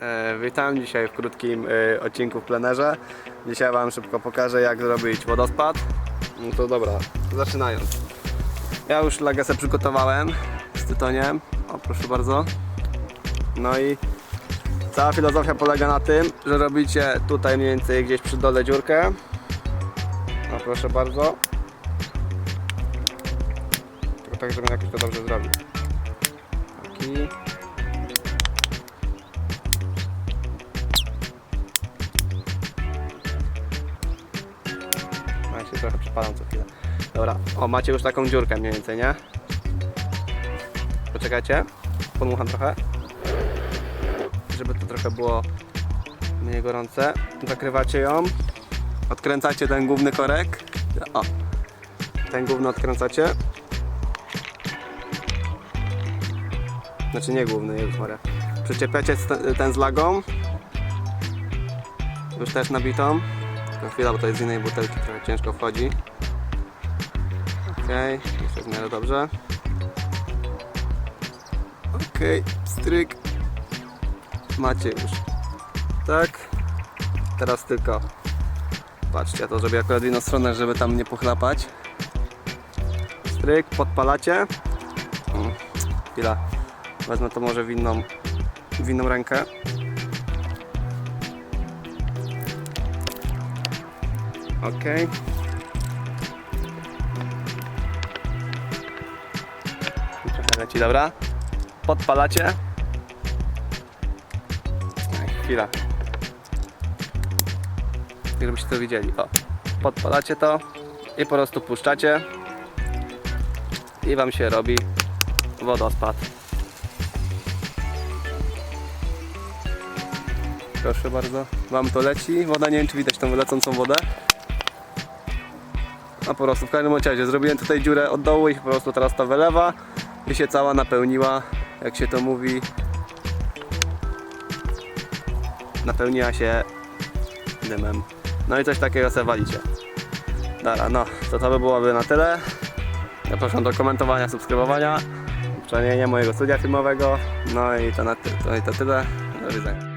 E, witam dzisiaj w krótkim e, odcinku w plenerze. Dzisiaj Wam szybko pokażę jak zrobić wodospad. No to dobra, zaczynając. Ja już lagesę przygotowałem z tytoniem. O proszę bardzo. No i cała filozofia polega na tym, że robicie tutaj mniej więcej gdzieś przy dole dziurkę. No proszę bardzo. Tylko tak, żebym jakoś to dobrze zrobił. Taki. Się trochę przypalam co chwilę. Dobra, o macie już taką dziurkę mniej więcej, nie? Poczekajcie, podmucham trochę. Żeby to trochę było mniej gorące. Zakrywacie ją. Odkręcacie ten główny korek. O, ten główny odkręcacie. Znaczy nie główny, Jezus Maria. Przyczepiacie ten z lagą. Już też nabitą. Tylko chwila, bo to jest z innej butelki, trochę ciężko wchodzi. Okej, jest w miarę dobrze. Okej, stryk. Macie już. Tak. Teraz tylko. Patrzcie, ja to zrobię akurat w inną stronę, żeby tam nie pochlapać. Stryk, podpalacie. Mm, Chwila. Wezmę to może w inną, w inną rękę. Ok. Trochę leci, dobra. Podpalacie. Chwila. Żebyście to widzieli. O. Podpalacie to i po prostu puszczacie. I wam się robi wodospad. Proszę bardzo. Wam to leci. Woda nie wiem czy widać tą lecącą wodę. A po prostu w każdym razie zrobiłem tutaj dziurę od dołu i po prostu teraz to wylewa i się cała napełniła, jak się to mówi. Napełniła się dymem. No i coś takiego se walicie. Dobra, no to to by byłoby na tyle. Zapraszam do komentowania, subskrybowania, uczenienia mojego studia filmowego. No i to na ty- to, i to tyle. Do widzenia.